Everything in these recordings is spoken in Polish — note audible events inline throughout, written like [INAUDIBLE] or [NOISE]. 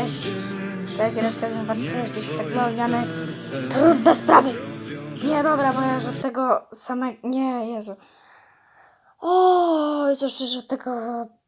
Cześć. Tak, Reszka 2060 technologiany. Trudne sprawy. Nie, dobra, bo ja już od tego samego... Nie, Jezu. O, cóż, już od tego...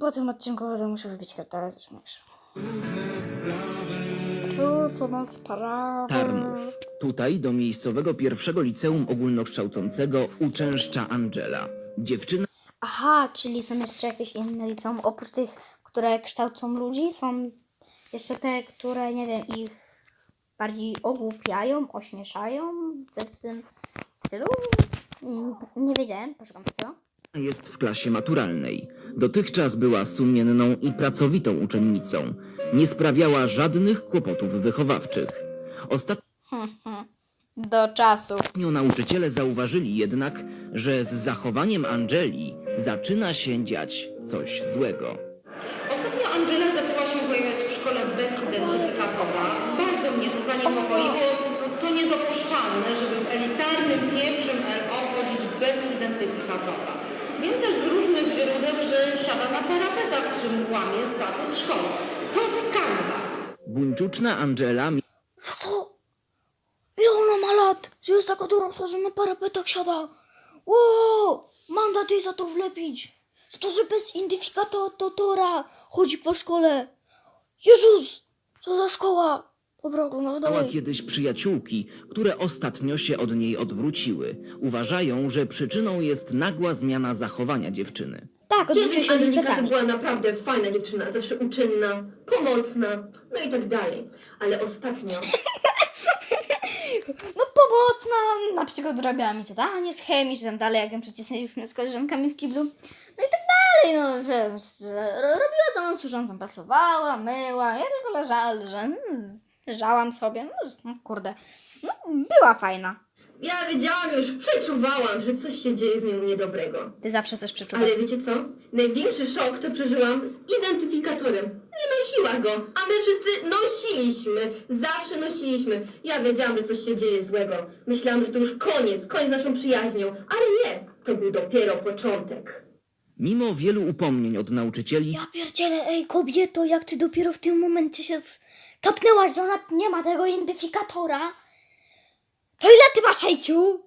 Po tym odcinku będę musiał wybić kartę, ale też mniejsza. Trudne sprawy. Tarnów. Tutaj do miejscowego pierwszego liceum ogólnokształcącego uczęszcza Angela. Dziewczyna Aha, czyli są jeszcze jakieś inne liceum, oprócz tych, które kształcą ludzi, są jeszcze te, które, nie wiem, ich bardziej ogłupiają, ośmieszają, coś w tym stylu? Mm, Nie wiedziałem, poszukam takiego. jest w klasie maturalnej. Dotychczas była sumienną i pracowitą uczennicą. Nie sprawiała żadnych kłopotów wychowawczych. [LAUGHS] Ostatnio Do czasu. nauczyciele zauważyli jednak, że z zachowaniem Angeli zaczyna się dziać coś złego. Ostatnio Angela zaczęła się pojawiać w szkole bez identyfikatora. Bardzo mnie to zaniepokoiło. To niedopuszczalne, żeby w elitarnym pierwszym LO chodzić bez identyfikatora. Wiem też z różnych źródeł, że siada na parapetach, czym łamie statut szkoły. To skandal. Buńczuczna Angela Za co? Ile ona ma lat? Że jest taka dorosła, że na parapetach siada? Wow! Mandat jej za to wlepić. Za to, że bez identyfikatora chodzi po szkole. Jezus! Co za szkoła? Dobra, oglądam miała dalej. kiedyś przyjaciółki, które ostatnio się od niej odwróciły. Uważają, że przyczyną jest nagła zmiana zachowania dziewczyny. Tak, odwróciła Kiedyś się Angelika to plecami. była naprawdę fajna dziewczyna, zawsze uczynna, pomocna, no i tak dalej. Ale ostatnio [LAUGHS] No pomocna, na przykład robiła mi zadanie z chemii, czy tam dalej, jak ją przycisnęliśmy z koleżankami w kiblu. No i tak dalej, no wiesz, że ro- robiła całą służącą, pracowała, myła, ja tylko leżała, leża, leżałam sobie, no, no kurde, no była fajna. ja wiedziałam już, przeczuwałam, że coś się dzieje z nią niedobrego. Ty zawsze coś przeczuwasz. Ale wiecie co? Największy szok to przeżyłam z identyfikatorem. Nie nosiła go, a my wszyscy nosiliśmy. Zawsze nosiliśmy. Ja wiedziałam, że coś się dzieje złego. Myślałam, że to już koniec, koniec z naszą przyjaźnią. Ale nie, to był dopiero początek. Mimo wielu upomnień od nauczycieli, Ja pierdzielę, ej kobieto, jak ty dopiero w tym momencie się kapnęłaś, że ona nie ma tego identyfikatora. To ile ty masz IQ?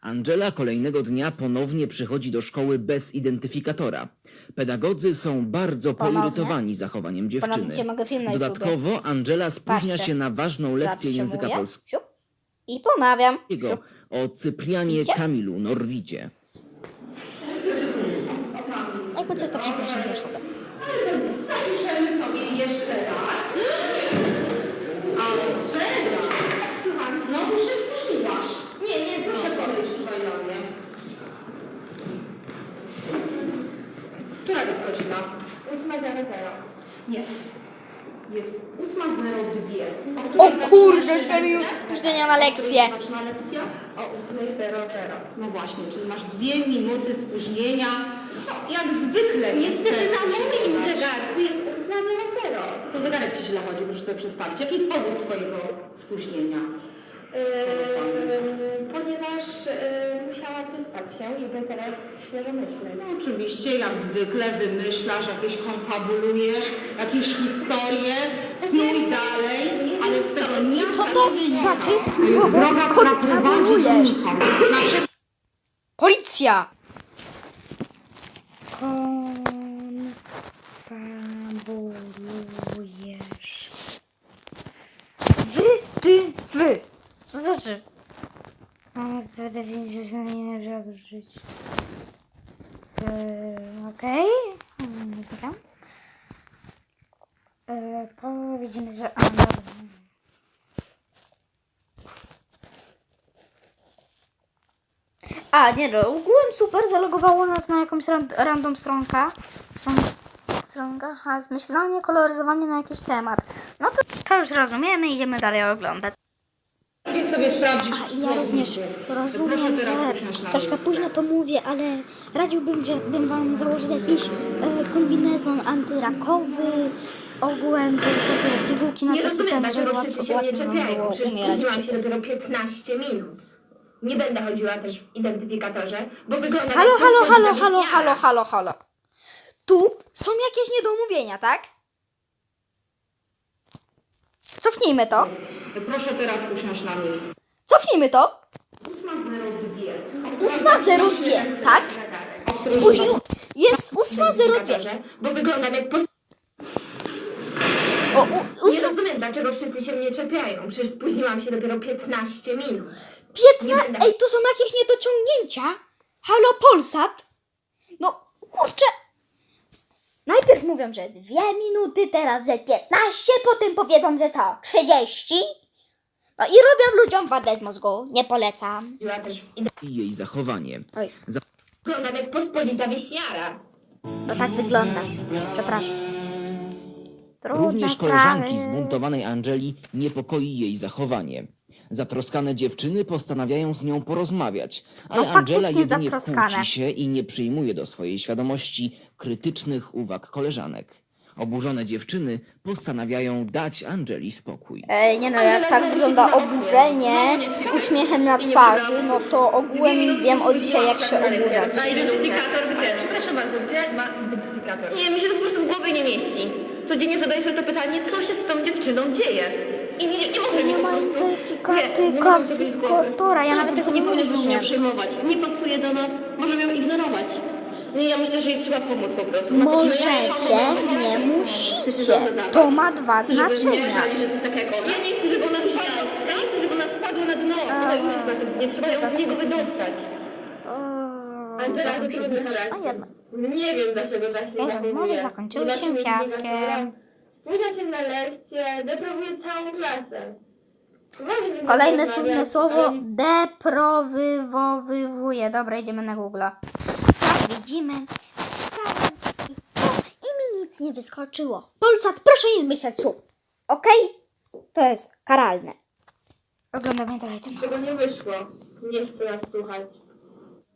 Angela kolejnego dnia ponownie przychodzi do szkoły bez identyfikatora. Pedagodzy są bardzo Ponownie? poirytowani zachowaniem dziewczyny. Ponownie mogę film na YouTubie. Dodatkowo Angela spóźnia Patrzcie. się na ważną lekcję języka Zatrzymuję. polskiego Siup. I ponawiam. Siup. o Cyprianie Widzicie? Kamilu Norwidzie. Jakby coś to przepraszam za szubę. Zapiszemy sobie jeszcze raz. Angela, słuchaj, znowu się spóźniłaś. Nie, nie, Proszę proszę podejść tutaj do mnie. Która jest godzina? 8.00. Nie. Jest 8.02. O kurde, te minuty spóźnienia na lekcję. Zaczyna lekcja? O 8.00. No właśnie, czyli masz dwie minuty spóźnienia. No, jak zwykle Niestety na moim zegarku jest 8.00. To zegarek ci źle chodzi, muszę sobie przestawić. Jaki jest powód twojego spóźnienia? Yy, ponieważ yy, musiałam wyspać się, żeby teraz świeżo myśleć. No oczywiście, jak zwykle wymyślasz, jakieś konfabulujesz, jakieś historie, snuj dalej, ale z tego nic Co to znaczy droga, konfabulujesz? nikąd. Na przykład Policja! Konfabulujesz. Wy, ty, wy. Co znaczy? Będę wiedzieć, że nie żyć. Yy, Okej. Mm, Nie pytam. Yy, to widzimy, że... A. A, nie no, ogółem super, zalogowało nas na jakąś ran random stronkę. Stron stronka, aha, zmyślanie, koloryzowanie na jakiś temat. No to, to już rozumiemy, idziemy dalej oglądać. Sobie sprawdzisz A ja również rozumiem, że troszkę późno to mówię, ale radziłbym, żebym wam założyć jakiś e, kombinezon antyrakowy, ogółem, żeby sobie pigułki na Nie rozumiem, dlaczego wszyscy się mnie czepiają. Przecież spóźniłam się dopiero 15 minut. Nie będę chodziła też w identyfikatorze, bo wygląda Halo, halo, halo, halo, halo, halo, halo. Tu są jakieś niedomówienia, tak? Cofnijmy to. Proszę teraz usiąść na miejscu. Cofnijmy to. 8.02. 8.02, tak? Spóźnił. Jest 8.02. Bo wyglądam jak pos... O, u, Nie ósma- rozumiem, dlaczego wszyscy się mnie czepiają. Przecież spóźniłam się dopiero 15 minut. Nie 15. będę. Ej, to są jakieś niedociągnięcia. Halo, Polsat. No, kurczę. Najpierw mówią, że dwie minuty, teraz że 15, potem powiedzą, że co, 30. No i robią ludziom wadę z mózgu. Nie polecam. Ja też i jej zachowanie. Oj, wyglądam jak pospolita wieśniara. to tak wyglądasz. Przepraszam. Trudne Również sprawy. koleżanki zbuntowanej Angeli niepokoi jej zachowanie. Zatroskane dziewczyny postanawiają z nią porozmawiać, ale No, Angela jedynie zatroskane. kłóci się i nie przyjmuje do swojej świadomości krytycznych uwag koleżanek. Oburzone dziewczyny postanawiają dać Angeli spokój. Ej, nie no, jak tak wygląda oburzenie z uśmiechem na twarzy, no to ogółem wiem od dzisiaj jak się oburzać. A identyfikator gdzie? Przepraszam bardzo, gdzie ma identyfikator? Nie, mi się to po prostu w głowie nie mieści. Codziennie zadaję sobie to pytanie, co się z tą dziewczyną dzieje. I nie, nie mogę Nie ma po prostu- identyfikaty- Nie, nie mogę tego z głowy. katora, ja nawet tego nie powinniśmy się rozumiem. nie przejmować. Nie pasuje do nas, możemy ją ignorować. Nie, ja myślę, że jej trzeba pomóc po prostu. Na jej Możecie, nie musicie. To ma dwa Chcę, żeby mnie znaczenia. żali, że jesteś taka jak ona. Ja nie chcę, żeby ona spadła. Ja nie chcę, żeby ona spadła na dno. Ona już jest na tym dnie, trzeba ją z niego wydostać. Eee, Angela, to trudny charakter. A jednak. Nie wiem, dlaczego tak się Nie, zachowuje. rozmowy zakończyły się mieć. Spóźnia się na lekcję, deprawuje całą klasę. Kolejne trudne słowo ale deprowywowywuje. Dobra, idziemy na Google. Tak, widzimy. I co? I mi nic nie wyskoczyło. Polsat, proszę nie zmyślać słów. Okej? To jest karalne. Oglądamy dalej ten Tego nie wyszło. Nie chcę nas słuchać.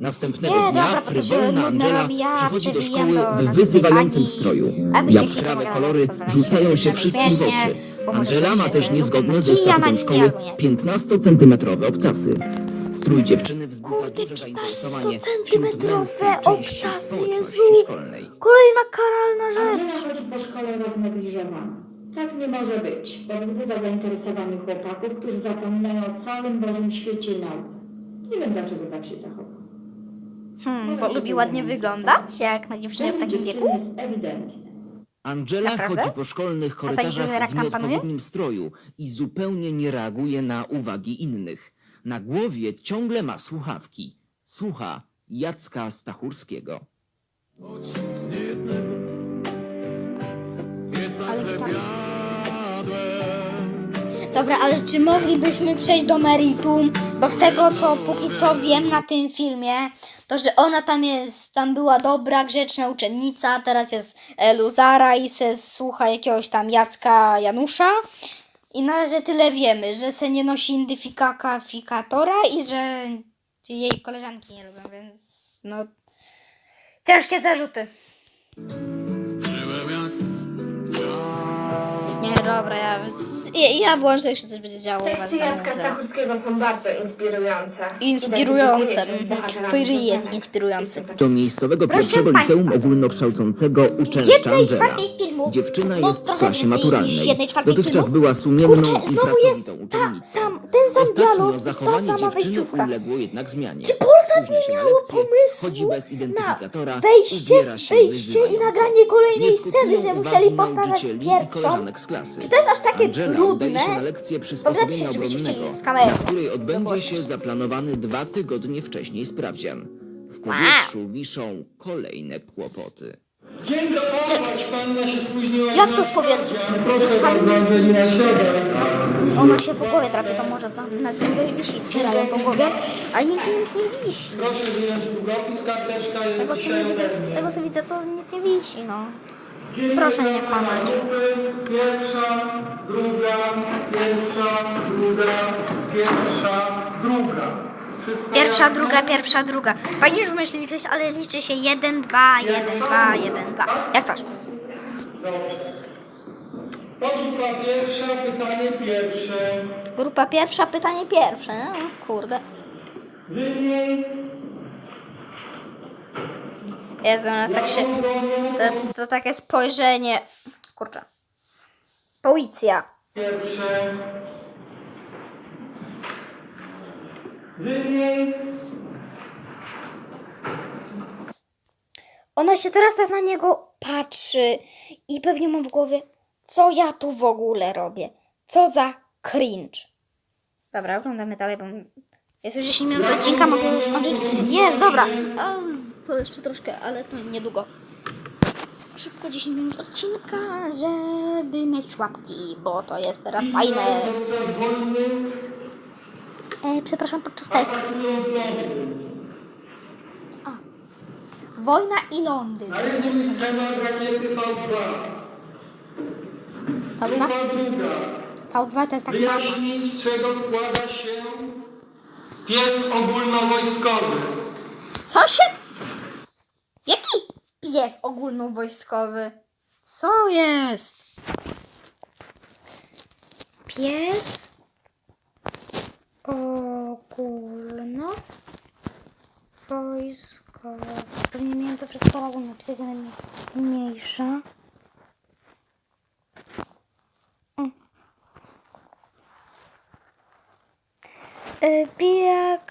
Następnego Nie, dnia dobra, bo to się frywolna Angela przychodzi do szkoły w wyzywającym pani. stroju. Jaskrawe kolory rzucają się wszystkim w oczy. Angela ma też niezgodne ze statutem szkoły albo nie. 15-centymetrowe obcasy. Strój dziewczyny wzbudza Kurde, duże zainteresowanie 15-centymetrowe wśród męskiej części obcasy, Jezu. szkolnej. Kolejna karalna rzecz. Angela chodzi po szkole roznegliżowana. Tak nie może być, bo wzbudza zainteresowanych chłopaków, którzy zapominają o całym Bożym świecie i nauce. Nie wiem, dlaczego tak się zachowa. Hmm, bo lubi ładnie wyglądać, jak na dziewczynę w takim wieku. Angela Naprawdę? chodzi po szkolnych korytarzach w tam nieodpowiednim stroju i zupełnie nie reaguje na uwagi innych. Na głowie ciągle ma słuchawki. Słucha Jacka Stachurskiego. Ale gitara. Dobra, ale czy moglibyśmy przejść do meritum? Bo z tego, co póki co wiem na tym filmie, to że ona tam jest, tam była dobra, grzeczna uczennica, teraz jest e, luzara i se słucha jakiegoś tam Jacka Janusza. I na razie tyle wiemy, że se nie nosi identyfikatora i że jej koleżanki nie lubią, więc no... Ciężkie zarzuty. Nie, dobra, ja, ja, ja włączę, jak się coś będzie działo. was Teksty Jacka. Stachurskiego są bardzo inspirujące. Inspirujące. Twój ryj jest inspirujący. Do miejscowego Proszę pierwszego państwa. liceum ogólnokształcącego uczęszcza jednej Angela. czwartej filmu, Dziewczyna no jest w trochę klasie więcej niż maturalnej. jednej czwartej Dotychczas filmu. była sumienną Kurczę, i znowu jest pracowitą ta uczennicą. sam, ten sam Ostatnio dialog, ta zachowanie sama dziewczyny wejściówka. uległo jednak zmianie. Czy Polsat Spóźnia się nie na miało lekcje, pomysłu chodzi bez na identyfikatora, wejście, ubiera się wyjście i nagranie kolejnej Nie sceny, że uwagi musieli powtarzać nauczycieli i pierwszą? koleżanek z klasy. Czy to jest aż takie Angela trudne? udaje się na lekcję obronnego, kamery. na której odbędzie się zaplanowany dwa tygodnie wcześniej sprawdzian. W powietrzu wiszą kolejne kłopoty. Dzień dobry, panna się spóźniła. Jak to w powietrzu? Proszę bardzo, Angelina, siadaj. Ona się po głowie drapie, to może tam na tym coś wisi, spierają po głowie, a nigdzie nic nie wisi. Proszę wyjąć długopis, karteczka jest z tego co widzę, to nic nie wisi, no. Proszę nie kłamać. Pierwsza, druga, pierwsza, druga, pierwsza, druga. Wszystko Pierwsza, jasne? druga, pierwsza, druga. Fajnie, że umiesz liczyć, ale liczy się 1, 2, 1, 2, 1, 2. Jak coś. Dobrze. Podgrupa pierwsza, pytanie pierwsze. Grupa pierwsza, pytanie pierwsze. No, kurde. Wymień Jezu, ona tak się... To jest to takie spojrzenie... Kurczę. Policja. Pierwsze. Wymień. Ona się teraz tak na niego patrzy i pewnie ma w głowie, co ja tu w ogóle robię? Co za cringe. Dobra, oglądamy dalej, bo jest już 10 minut odcinka, mogę już kończyć. Jest, dobra. To jeszcze troszkę, ale to niedługo. Szybko 10 minut odcinka, żeby mieć łapki, bo to jest teraz fajne. E, przepraszam, podczas tego. Wojna i Londyn. Narysuj schemat rakiety V2. V2? Grupa druga. V2 to jest tak. Wyjaśnij, z czego składa się pies ogólnowojskowy. Co się? Pies ogólnowojskowy? Co jest? Pies ogólnowojskowy. Pewnie miałem to wszystko razem napisać, ale nie- mniejsza. Mm. Y, Pijak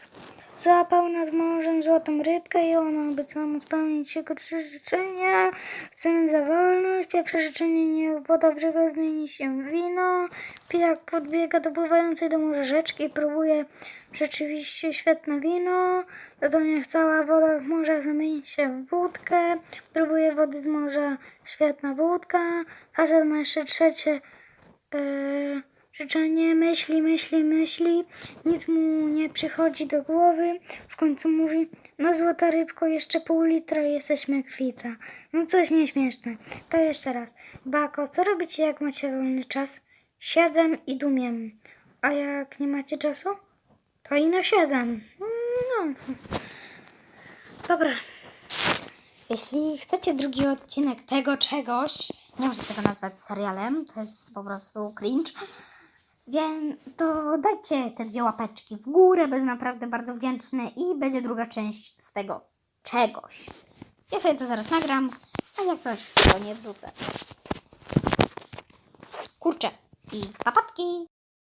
złapał nad morzem złotą rybkę i ona obiecała mu spełnić jego trzy życzenia. Chcemy za wolność, pierwsze życzenie niech woda w rzekę zmieni się w wino. Pijak podbiega do pływającej do morza rzeczki i próbuje rzeczywiście świetne wino. To niech cała woda w morzach zamieni się w wódkę. Próbuje wody z morza, świetna wódka. Hazard ma jeszcze trzecie yy, życzenie, myśli, myśli, myśli. Nic mu nie przychodzi do głowy. W końcu mówi, no złota rybko, jeszcze pół litra i jesteśmy kwita. No coś nieśmieszne. To jeszcze raz. Bako, co robicie jak macie wolny czas? Siedzę i dumiem. A jak nie macie czasu? To ino siedzę. No. Dobra. Jeśli chcecie drugi odcinek tego czegoś, nie muszę tego nazwać serialem, to jest po prostu cringe, więc to dajcie te dwie łapeczki w górę, będę naprawdę bardzo wdzięczny i będzie druga część z tego czegoś. Ja sobie to zaraz nagram, a jak coś, to nie wrzucę. Kurczę i papatki!